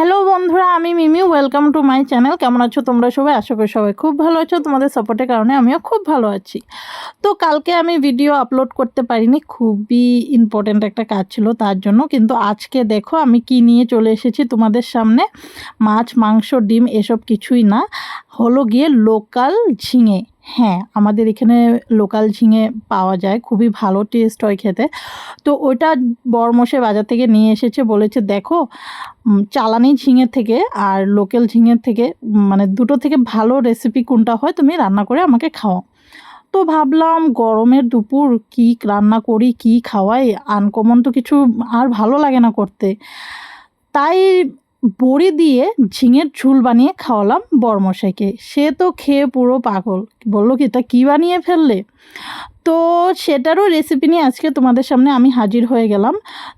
Hello বন্ধুরা, আমি Mimi. Welcome to my channel কেমন আছো তোমরা সবাই? আশা করি সবাই খুব ভালো আছো। তোমাদের সাপোর্টের কারণে আমিও খুব ভালো আছি। তো কালকে আমি ভিডিও আপলোড করতে পারিনি। খুবই ইম্পর্ট্যান্ট একটা কাজ ছিল তার জন্য। কিন্তু আজকে দেখো আমি কি নিয়ে চলে এসেছি তোমাদের সামনে। মাছ, মাংস, ডিম এসব কিছুই না। হলো গিয়ে লোকাল ঝিঙে। হ্যাঁ আমাদের এখানে লোকাল ঝিঙে পাওয়া যায়। খুবই ভালো টেস্ট হয় খেতে। তো ওইটা বরমশে বাজার থেকে নিয়ে এসেছে, বলেছে, দেখো চালানি ঝিঙের থেকে আর লোকাল ঝিঙের থেকে মানে দুটো থেকে ভালো রেসিপি কোনটা হয় তুমি রান্না করে আমাকে খাও তো ভাবলাম, গরমের দুপুর কি রান্না করি, কি খাওয়াই? আনকমন তো কিছু আর ভালো লাগে না করতে। তাই বড়ি দিয়ে ঝিঙের ঝুল বানিয়ে খাওয়ালাম বরমশাইকে। সে তো খেয়ে পুরো পাগল। বলল কি, তা কী বানিয়ে ফেললে? তো সেটারও রেসিপি নিয়ে আজকে তোমাদের সামনে আমি হাজির হয়ে গেলাম।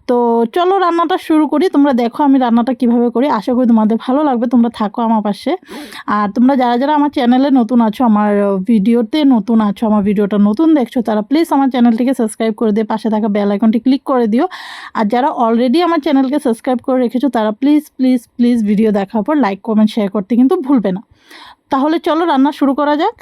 তো চলো রান্নাটা শুরু করি। তোমরা দেখো আমি রান্নাটা কীভাবে করি। আশা করি তোমাদের ভালো লাগবে। তোমরা থাকো আমার পাশে। আর তোমরা যারা যারা আমার চ্যানেলে নতুন আছো, আমার ভিডিওতে নতুন আছো, আমার ভিডিওটা নতুন দেখছ, তারা প্লিজ আমার চ্যানেলটিকে সাবস্ক্রাইব করে দিয়ে পাশে থাকা বেল আইকনটি ক্লিক করে দিও। আর যারা অলরেডি আমার চ্যানেলকে সাবস্ক্রাইব করে রেখেছো, তারা প্লিজ প্লিজ প্লিজ ভিডিও দেখার পর লাইক কমেন্ট শেয়ার করতে কিন্তু ভুলবে না। তাহলে চলো রান্না শুরু করা যাক।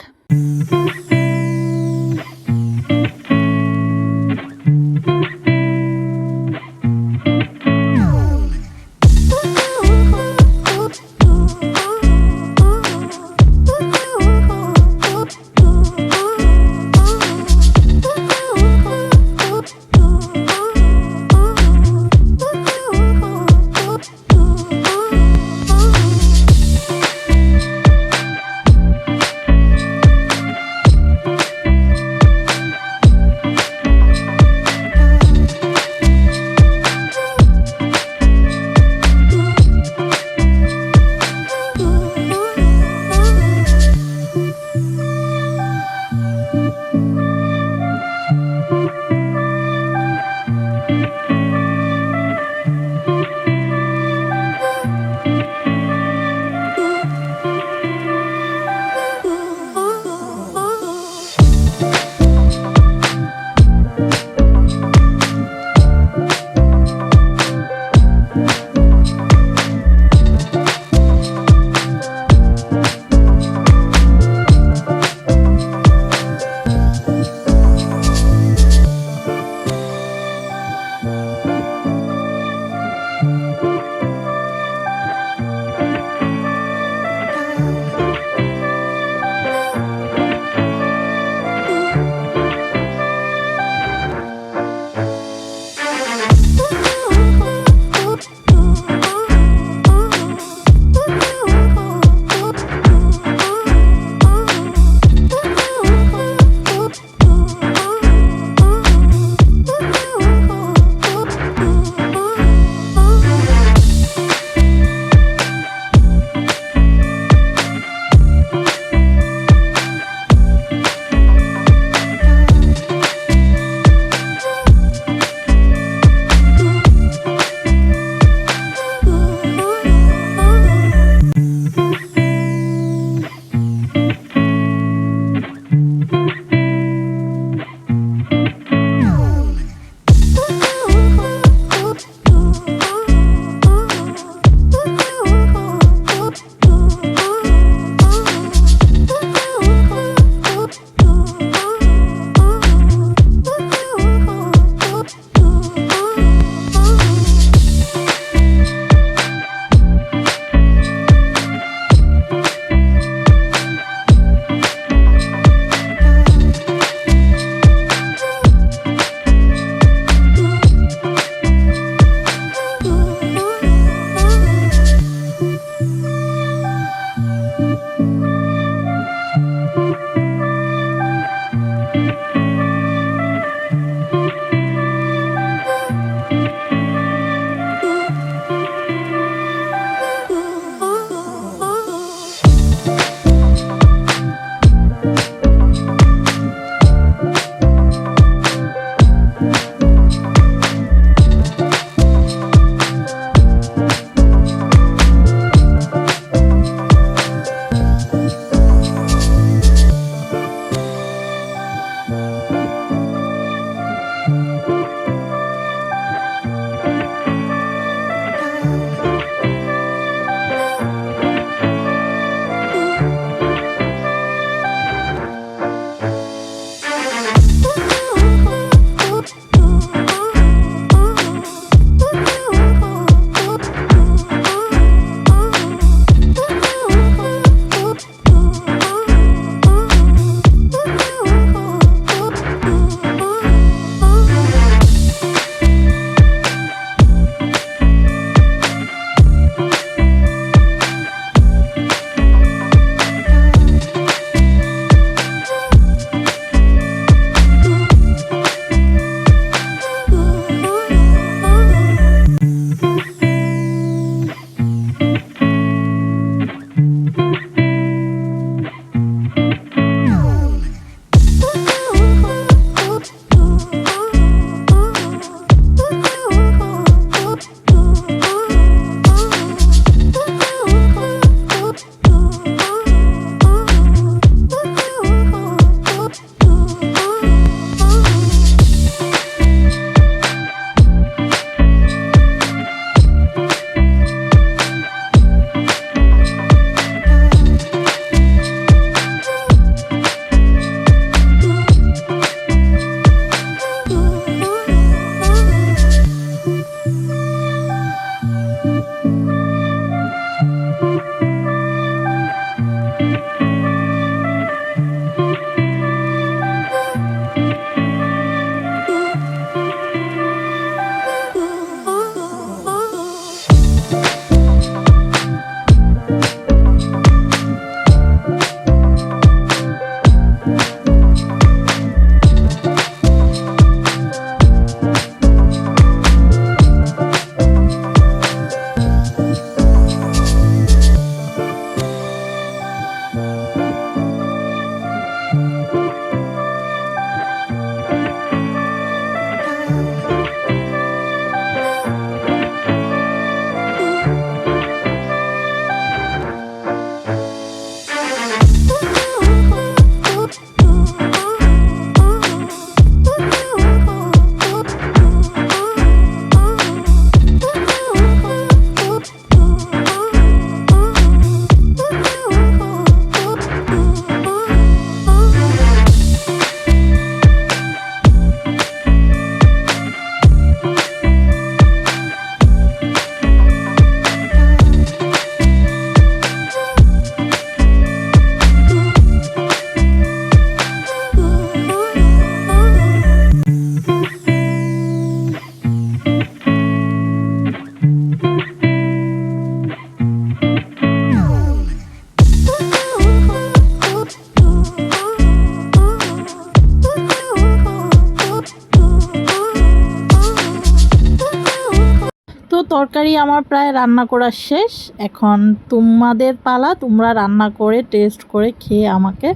তরকারি আমার প্রায় রান্না করা শেষ। এখন তোমাদের পালা, তোমরা রান্না করে টেস্ট করে খেয়ে আমাকে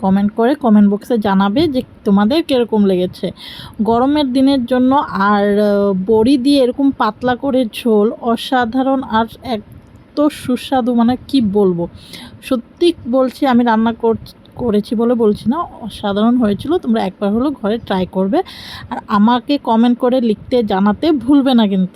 কমেন্ট করে কমেন্ট বক্সে জানাবে যে তোমাদের কীরকম লেগেছে। গরমের দিনের জন্য আর বড়ি দিয়ে এরকম পাতলা করে ঝোল অসাধারণ আর এত সুস্বাদু মানে কি বলব? সত্যি বলছি, আমি রান্না কর- করেছি বলে বলছি না, অসাধারণ হয়েছিল। তোমরা একবার হলো ঘরে ট্রাই করবে। আর আমাকে কমেন্ট করে লিখতে জানাতে ভুলবে না কিন্তু।